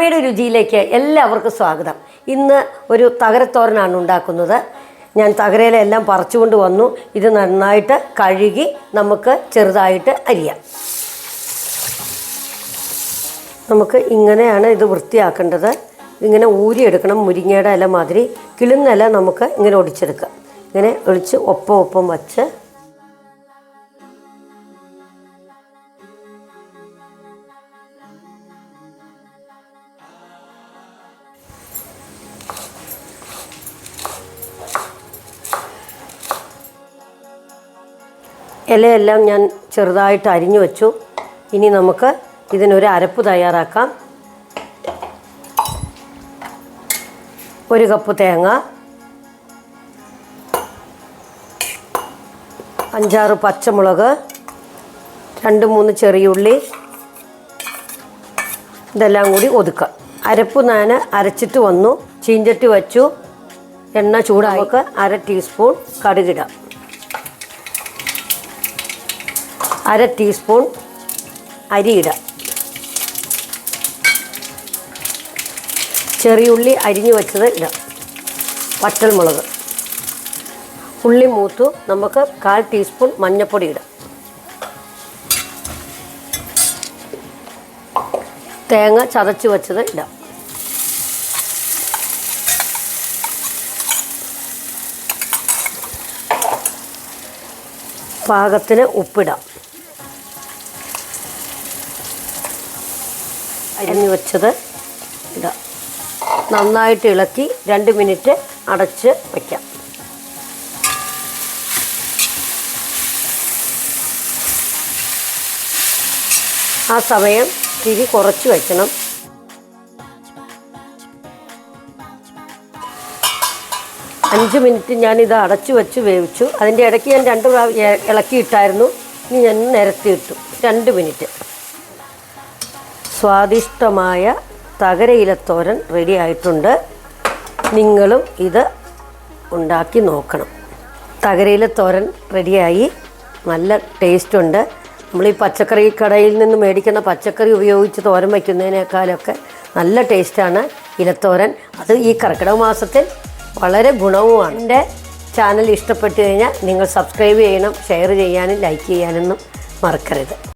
അമ്മയുടെ രുചിയിലേക്ക് എല്ലാവർക്കും സ്വാഗതം. ഇന്ന് ഒരു തകരത്തോരനാണ് ഉണ്ടാക്കുന്നത്. ഞാൻ തകരയിലെല്ലാം പറിച്ചുകൊണ്ട് വന്നു. ഇത് നന്നായിട്ട് കഴുകി നമുക്ക് ചെറുതായിട്ട് അരിയാം. നമുക്ക് ഇങ്ങനെയാണ് ഇത് വൃത്തിയാക്കേണ്ടത്. ഇങ്ങനെ ഊരിയെടുക്കണം മുരിങ്ങയുടെ ഇല മാതിരി കിളുന്ന ഇല നമുക്ക് ഇങ്ങനെ ഒടിച്ചെടുക്കാം. ഇങ്ങനെ ഒളിച്ച് ഒപ്പം ഒപ്പം വച്ച് ഇലയെല്ലാം ഞാൻ ചെറുതായിട്ട് അരിഞ്ഞു വെച്ചു. ഇനി നമുക്ക് ഇതിനൊരു അരപ്പ് തയ്യാറാക്കാം. ഒരു കപ്പ് തേങ്ങ. അഞ്ചാറ് പച്ചമുളക്. രണ്ട് മൂന്ന് ചെറിയ ഉള്ളി. ഇതെല്ലാം കൂടി ഒതുക്കുക. അരപ്പ് ഞാൻ അരച്ചിട്ട് വന്നു. ചീഞ്ചട്ടി വച്ചു. എണ്ണ ചൂടാക്കി. അര ടീസ്പൂൺ കടുകിടാം. അര ടീസ്പൂൺ അരിയിടാം. ചെറിയുള്ളി അരിഞ്ഞു വെച്ചത് ഇടാം. വറ്റൽമുളക് ഉള്ളി മൂത്തു. നമുക്ക് കാൽ ടീസ്പൂൺ മഞ്ഞൾപ്പൊടി ഇടാം. തേങ്ങ ചതച്ച് വെച്ചത് ഇടാം. പാകത്തിന് ഉപ്പിടാം. അരിഞ്ഞു വെച്ചത് ഇടാം നന്നായിട്ട് ഇളക്കി രണ്ട് മിനിറ്റ് അടച്ച് വയ്ക്കാം ആ സമയം തിരി കുറച്ച് വയ്ക്കണം അഞ്ച് മിനിറ്റ് ഞാനിത് അടച്ചു വെച്ച് വേവിച്ചു. അതിന്റെ ഇടയ്ക്ക് ഞാൻ രണ്ട് പ്രാവശ്യം ഇളക്കിയിട്ടായിരുന്നു. ഇനി ഞാൻ നിരത്തിയിട്ടു രണ്ട് മിനിറ്റ്. സ്വാദിഷ്ടമായ തകരയിലത്തോരൻ റെഡി ആയിട്ടുണ്ട്. നിങ്ങളും ഇത് ഉണ്ടാക്കി നോക്കണം. തകരയിലത്തോരൻ റെഡിയായി നല്ല ടേസ്റ്റുണ്ട് നമ്മൾ ഈ പച്ചക്കറി കടയിൽ നിന്ന് മേടിക്കുന്ന പച്ചക്കറി ഉപയോഗിച്ച് തോരൻ വയ്ക്കുന്നതിനേക്കാളൊക്കെ നല്ല ടേസ്റ്റാണ് ഇലത്തോരൻ. അത് ഈ കർക്കിടക മാസത്തിൽ വളരെ ഗുണവുമാണ്. എന്റെ ചാനൽ ഇഷ്ടപ്പെട്ടു കഴിഞ്ഞാൽ നിങ്ങൾ സബ്സ്ക്രൈബ് ചെയ്യണം ഷെയർ ചെയ്യാനും ലൈക്ക് ചെയ്യാനൊന്നും മറക്കരുത്.